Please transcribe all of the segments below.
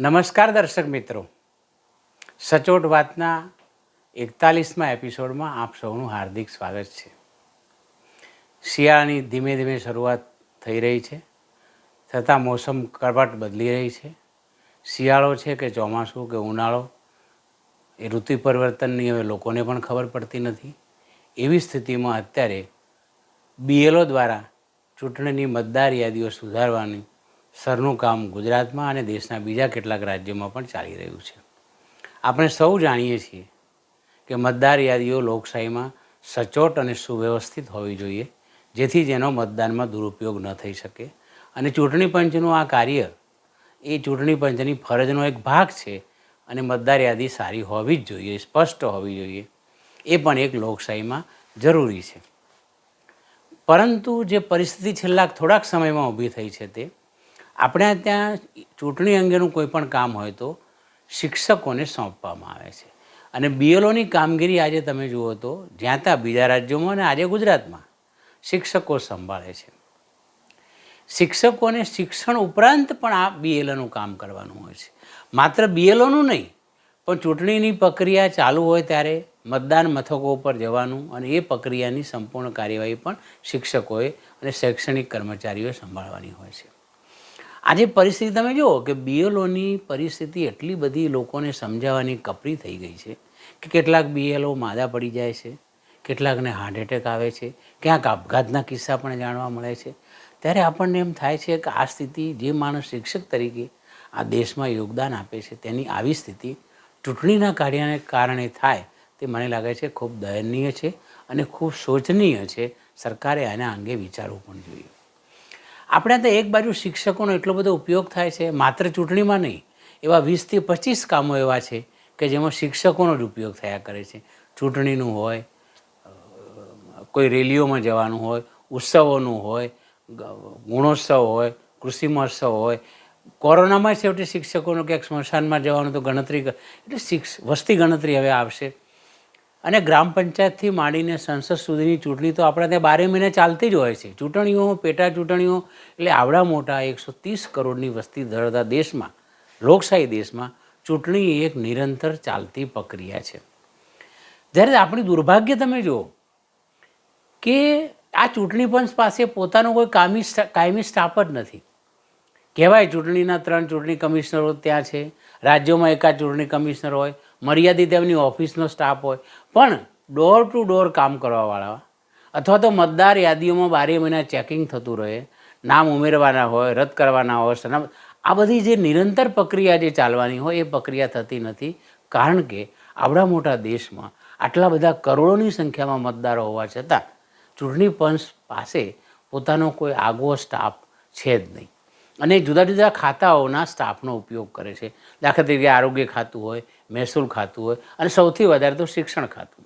નમસ્કાર દર્શક મિત્રો. સચોટ વાતના એકતાલીસમાં એપિસોડમાં આપ સૌનું હાર્દિક સ્વાગત છે. શિયાળાની ધીમે ધીમે શરૂઆત થઈ રહી છે. છતાં મોસમ કરવટ બદલી રહી છે. શિયાળો છે કે ચોમાસું કે ઉનાળો, એ ઋતુ પરિવર્તનની હવે લોકોને પણ ખબર પડતી નથી. એવી સ્થિતિમાં અત્યારે બીએલઓ દ્વારા ચૂંટણીની મતદાર યાદીઓ સુધારવાની સરનું કામ ગુજરાતમાં અને દેશના બીજા કેટલાક રાજ્યોમાં પણ ચાલી રહ્યું છે. આપણે સૌ જાણીએ છીએ કે મતદાર યાદીઓ લોકશાહીમાં સચોટ અને સુવ્યવસ્થિત હોવી જોઈએ, જેથી જેનો મતદાનમાં દુરુપયોગ ન થઈ શકે. અને ચૂંટણી પંચનું આ કાર્ય, એ ચૂંટણી પંચની ફરજનો એક ભાગ છે અને મતદાર યાદી સારી હોવી જ જોઈએ, સ્પષ્ટ હોવી જોઈએ. એ પણ એક લોકશાહીમાં જરૂરી છે. પરંતુ જે પરિસ્થિતિ છેલ્લા થોડાક સમયમાં ઊભી થઈ છે તે આપણે ત્યાં ચૂંટણી અંગેનું કોઈ પણ કામ હોય તો શિક્ષકોને સોંપવામાં આવે છે. અને બીએલઓની કામગીરી આજે તમે જુઓ તો જ્યાં ત્યાં બીજા રાજ્યોમાં અને આજે ગુજરાતમાં શિક્ષકો સંભાળે છે. શિક્ષકોને શિક્ષણ ઉપરાંત પણ આ બીએલઓનું કામ કરવાનું હોય છે. માત્ર બીએલઓનું નહીં, પણ ચૂંટણીની પ્રક્રિયા ચાલુ હોય ત્યારે મતદાન મથકો ઉપર જવાનું અને એ પ્રક્રિયાની સંપૂર્ણ કાર્યવાહી પણ શિક્ષકોએ અને શૈક્ષણિક કર્મચારીઓએ સંભાળવાની હોય છે. આજે પરિસ્થિતિ તમે જુઓ કે બીએલઓની પરિસ્થિતિ એટલી બધી લોકોને સમજાવવાની કપરી થઈ ગઈ છે કે કેટલાક બીએલઓ માદા પડી જાય છે, કેટલાકને હાર્ટ એટેક આવે છે, ક્યાંક આપઘાતના કિસ્સા પણ જાણવા મળે છે. ત્યારે આપણને એમ થાય છે કે આ સ્થિતિ જે માણસ શિક્ષક તરીકે આ દેશમાં યોગદાન આપે છે તેની આવી સ્થિતિ ચૂંટણીના કાર્યને કારણે થાય તે મને લાગે છે ખૂબ દયનીય છે અને ખૂબ શોચનીય છે. સરકારે આના અંગે વિચારવું પણ જોઈએ. આપણે તો એક બાજુ શિક્ષકોનો એટલો બધો ઉપયોગ થાય છે, માત્ર ચૂંટણીમાં નહીં, એવા વીસથી પચીસ કામો એવા છે કે જેમાં શિક્ષકોનો જ ઉપયોગ થયા કરે છે. ચૂંટણીનું હોય કોઈ રેલીઓમાં જવાનું હોય, ઉત્સવોનું હોય ગુણોત્સવ હોય, કૃષિ મહોત્સવ હોય, કોરોનામાં છેવટે શિક્ષકોનું ક્યાંક સ્મશાનમાં જવાનું તો ગણતરી એટલે શિક્ષ, વસ્તી ગણતરી હવે આવશે. અને ગ્રામ પંચાયતથી માંડીને સંસદ સુધીની ચૂંટણી તો આપણા ત્યાં બારે મહિને ચાલતી જ હોય છે. ચૂંટણીઓ પેટા ચૂંટણીઓ એટલે આવડા મોટા એકસો ત્રીસ કરોડની વસ્તી ધરાવતા દેશમાં, લોકશાહી દેશમાં ચૂંટણી એક નિરંતર ચાલતી પ્રક્રિયા છે. જ્યારે આપણી દુર્ભાગ્ય તમે જુઓ કે આ ચૂંટણી પંચ પાસે પોતાનો કોઈ કામી કાયમી સ્ટાફ જ નથી. કહેવાય ચૂંટણીના ત્રણ ચૂંટણી કમિશનરો ત્યાં છે રાજ્યોમાં એકાદ ચૂંટણી કમિશનર હોય, મર્યાદિત એમની ઓફિસનો સ્ટાફ હોય, પણ ડોર ટુ ડોર કામ કરવાવાળા અથવા તો મતદાર યાદીઓમાં બારે મહિના ચેકિંગ થતું રહે, નામ ઉમેરવાના હોય, રદ કરવાના હોય, સનામ, આ બધી જે નિરંતર પ્રક્રિયા જે ચાલવાની હોય, એ પ્રક્રિયા થતી નથી, કારણ કે આવડા મોટા દેશમાં આટલા બધા કરોડોની સંખ્યામાં મતદારો હોવા છતાં ચૂંટણી પંચ પાસે પોતાનો કોઈ આગવો સ્ટાફ છે જ નહીં. અને જુદા જુદા ખાતાઓના સ્ટાફનો ઉપયોગ કરે છે. દાખલા તરીકે આરોગ્ય ખાતું હોય, મહેસૂલ ખાતું હોય અને સૌથી વધારે તો શિક્ષણ ખાતું.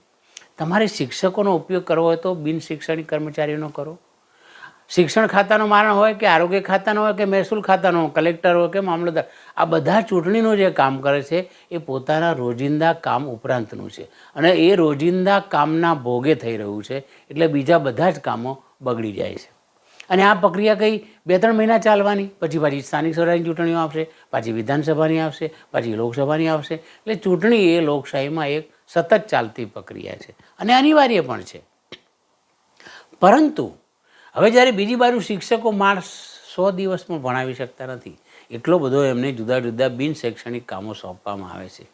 તમારે શિક્ષકોનો ઉપયોગ કરવો હોય તો બિન શિક્ષણિક કર્મચારીઓનો કરો. શિક્ષણ ખાતાનો મારણ હોય કે આરોગ્ય ખાતાનો હોય કે મહેસૂલ ખાતાનો કલેક્ટર હોય કે મામલતદાર, આ બધા ચૂંટણીનું જે કામ કરે છે એ પોતાના રોજિંદા કામ ઉપરાંતનું છે. અને એ રોજિંદા કામના ભોગે થઈ રહ્યું છે એટલે બીજા બધા જ કામો બગડી જાય છે. અને આ પ્રક્રિયા કઈ બે ત્રણ મહિના ચાલવાની? પછી પાછી સ્થાનિક સ્વરાજની ચૂંટણીઓ આવશે, પાછી વિધાનસભાની આવશે, પાછી લોકસભાની આવશે. એટલે ચૂંટણી એ લોકશાહીમાં એક સતત ચાલતી પ્રક્રિયા છે અને અનિવાર્ય પણ છે. પરંતુ હવે જ્યારે બીજી બાજુ શિક્ષકો માણસ સો દિવસ પણ ભણાવી શકતા નથી, એટલો બધો એમને જુદા જુદા બિન શૈક્ષણિક કામો સોંપવામાં આવે છે.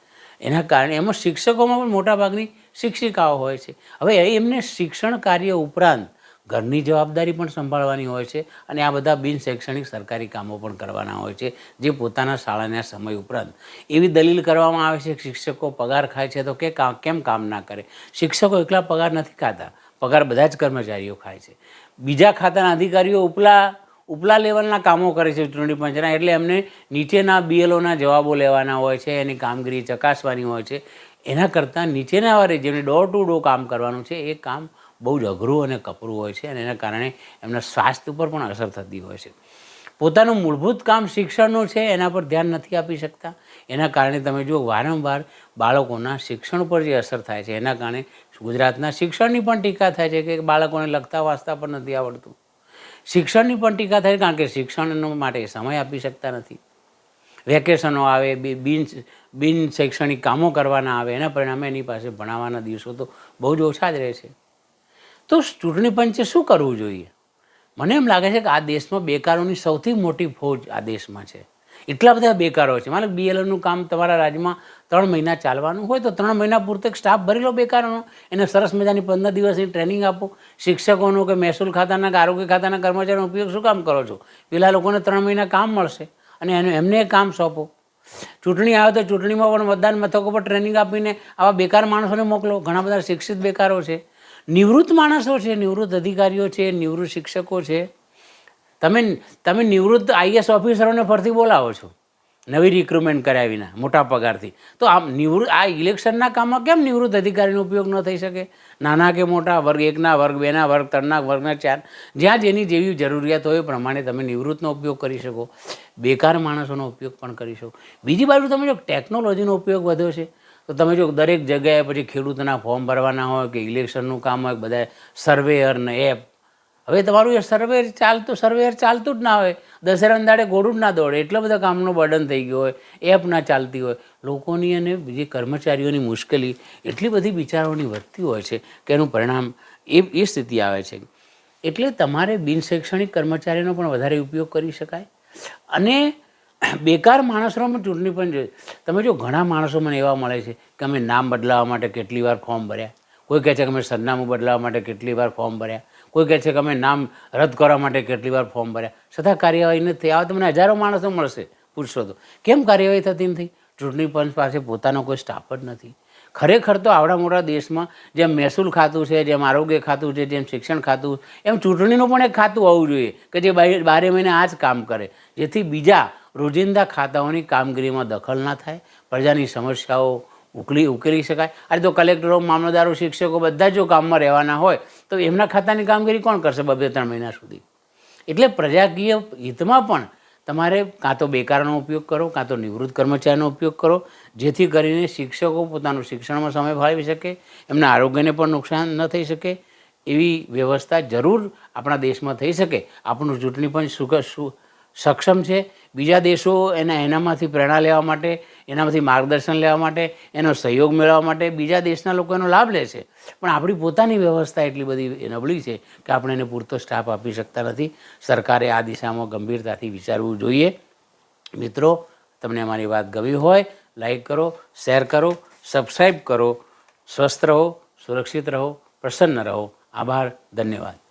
એના કારણે એમાં શિક્ષકોમાં પણ મોટાભાગની શિક્ષિકાઓ હોય છે. હવે એમને શિક્ષણ કાર્ય ઉપરાંત ઘરની જવાબદારી પણ સંભાળવાની હોય છે અને આ બધા બિન શૈક્ષણિક સરકારી કામો પણ કરવાના હોય છે, જે પોતાના શાળાના સમય ઉપરાંત. એવી દલીલ કરવામાં આવે છે કે શિક્ષકો પગાર ખાય છે તો કે કેમ કામ ના કરે? શિક્ષકો એકલા પગાર નથી ખાતા, પગાર બધા જ કર્મચારીઓ ખાય છે. બીજા ખાતાના અધિકારીઓ ઉપલા ઉપલા લેવલના કામો કરે છે ચૂંટણી પંચના, એટલે એમને નીચેના બીએલઓના જવાબો લેવાના હોય છે, એની કામગીરી ચકાસવાની હોય છે. એના કરતાં નીચેના વારે જેમને ડોર ટુ ડોર કામ કરવાનું છે, એ કામ બહુ જ અઘરું અને કપરું હોય છે અને એના કારણે એમના સ્વાસ્થ્ય ઉપર પણ અસર થતી હોય છે. પોતાનું મૂળભૂત કામ શિક્ષણનું છે, એના પર ધ્યાન નથી આપી શકતા. એના કારણે તમે જુઓ, વારંવાર બાળકોના શિક્ષણ પર જે અસર થાય છે, એના કારણે ગુજરાતના શિક્ષણની પણ ટીકા થાય છે કે બાળકોને લખતા વાંચતા પણ નથી આવડતું. શિક્ષણની પણ ટીકા થાય કારણ કે શિક્ષણનો માટે સમય આપી શકતા નથી. વેકેશનો આવે બિન બિન શૈક્ષણિક કામો કરવાના આવે, એના પરિણામે એની પાસે ભણાવવાના દિવસો તો બહુ જ ઓછા જ રહે છે. તો ચૂંટણી પંચે શું કરવું જોઈએ? મને એમ લાગે છે કે આ દેશમાં બેકારોની સૌથી મોટી ફોજ આ દેશમાં છે. એટલા બધા બેકારો છે. માનો બીએલઓનું કામ તમારા રાજ્યમાં ત્રણ મહિના ચાલવાનું હોય તો ત્રણ મહિના પૂરતો સ્ટાફ ભરી લો બેકારોનો. એને સરસ મજાની પંદર દિવસની ટ્રેનિંગ આપો. શિક્ષકોનો કે મહેસૂલ ખાતાના કે આરોગ્ય ખાતાના કર્મચારીનો ઉપયોગ શું કામ કરો છો? પેલા લોકોને ત્રણ મહિના કામ મળશે અને એનું એમને કામ સોંપો. ચૂંટણી આવે તો ચૂંટણીમાં પણ મતદાન મથકો પર ટ્રેનિંગ આપીને આવા બેકાર માણસોને મોકલો. ઘણા બધા શિક્ષિત બેકારો છે. નિવૃત્ત માણસો છે, નિવૃત્ત અધિકારીઓ છે, નિવૃત્ત શિક્ષકો છે. તમે તમે નિવૃત્ત આઈએસ ઓફિસરોને ફરતી બોલાવો છો, નવી રિક્રુટમેન્ટ કર્યા વિના, મોટા પગારથી. તો આમ નિવૃત્ત, આ ઇલેક્શનના કામમાં કેમ નિવૃત્ત અધિકારીનો ઉપયોગ ન થઈ શકે? નાના કે મોટા, વર્ગ એકના, વર્ગ બેના, વર્ગ ત્રણના, વર્ગના ચાર. જ્યાં જેની જેવી જરૂરિયાત હોય એ પ્રમાણે તમે નિવૃત્તનો ઉપયોગ કરી શકો. બેકાર માણસોનો ઉપયોગ પણ કરી શકો. બીજી બાજુ તમે જો ટેકનોલોજીનો ઉપયોગ વધ્યો છે તો તમે જો દરેક જગ્યાએ પછી ખેડૂતના ફોર્મ ભરવાના હોય કે ઇલેક્શનનું કામ હોય બધા સર્વેયર ને એપ, હવે તમારું એ સર્વેર ચાલતું સર્વેર ચાલતું જ ના હોય. દશેરા દાડે ઘોડું જ ના દોડે. એટલો બધા કામનો બર્ડન થઈ ગયો હોય. એપ ના ચાલતી હોય. લોકોની અને બીજી કર્મચારીઓની મુશ્કેલી, એટલી બધી વિચારોની વધતી હોય છે કે એનું પરિણામ એ એ સ્થિતિ આવે છે. એટલે તમારે બિનશૈક્ષણિક કર્મચારીનો પણ વધારે ઉપયોગ કરી શકાય. અને બેકાર માણસોમાં ચૂંટણી પણ જોઈએ. તમે જો ઘણા માણસો મને એવા મળે છે કે અમે નામ બદલાવવા માટે કેટલી વાર ફોર્મ ભર્યા. કોઈ કહે છે કે અમે સરનામું બદલાવવા માટે કેટલી વાર ફોર્મ ભર્યા. કોઈ કહે છે કે અમે નામ રદ કરવા માટે કેટલી વાર ફોર્મ ભર્યા. છતાં કાર્યવાહી નથી. થઈ. આવા તમને હજારો માણસો મળશે. પૂછશો તો. કેમ કાર્યવાહી થતી નથી? ચૂંટણી પંચ પાસે પોતાનો કોઈ સ્ટાફ જ નથી. ખરેખર તો આવડા મોટા દેશમાં જેમ મહેસૂલ ખાતું છે, જેમ આરોગ્ય ખાતું છે, જેમ શિક્ષણ ખાતું, એમ ચૂંટણીનું પણ એક ખાતું હોવું જોઈએ કે જે બારે મહિને આ જ કામ કરે. જેથી બીજા રોજિંદા ખાતાઓની કામગીરીમાં દખલ ના થાય, પ્રજાની સમસ્યાઓ ઉકલી, ઉકેલી શકાય. અરે તો કલેક્ટરો, મામલતદારો, શિક્ષકો બધા જો કામમાં રહેવાના હોય, તો એમના ખાતાની કામગીરી કોણ કરશે બબે ત્રણ મહિના સુધી? એટલે પ્રજાકીય હિતમાં પણ તમારે કાં તો બેકારનો ઉપયોગ કરો, કાં તો નિવૃત્ત કર્મચારીનો ઉપયોગ કરો, જેથી કરીને શિક્ષકો પોતાનું શિક્ષણમાં સમય ફાળવી શકે, એમના આરોગ્યને પણ નુકસાન ન થઈ શકે. એવી વ્યવસ્થા જરૂર આપણા દેશમાં થઈ શકે. આપણું ચૂંટણી પણ સુખ સક્ષમ છે. બીજા દેશો એના એનામાંથી પ્રેરણા લેવા માટે, એનામાંથી માર્ગદર્શન લેવા માટે, એનો સહયોગ મેળવવા માટે બીજા દેશના લોકો એનો લાભ લે છે. પણ આપણી પોતાની વ્યવસ્થા એટલી બધી નબળી છે કે આપણે એને પૂરતો સ્ટાફ આપી શકતા નથી. સરકારે આ દિશામાં ગંભીરતાથી વિચારવું જોઈએ. મિત્રો, તમને અમારી વાત ગમી હોય લાઈક કરો શેર કરો સબસ્ક્રાઈબ કરો. સ્વસ્થ રહો, સુરક્ષિત રહો, પ્રસન્ન રહો. આભાર, ધન્યવાદ.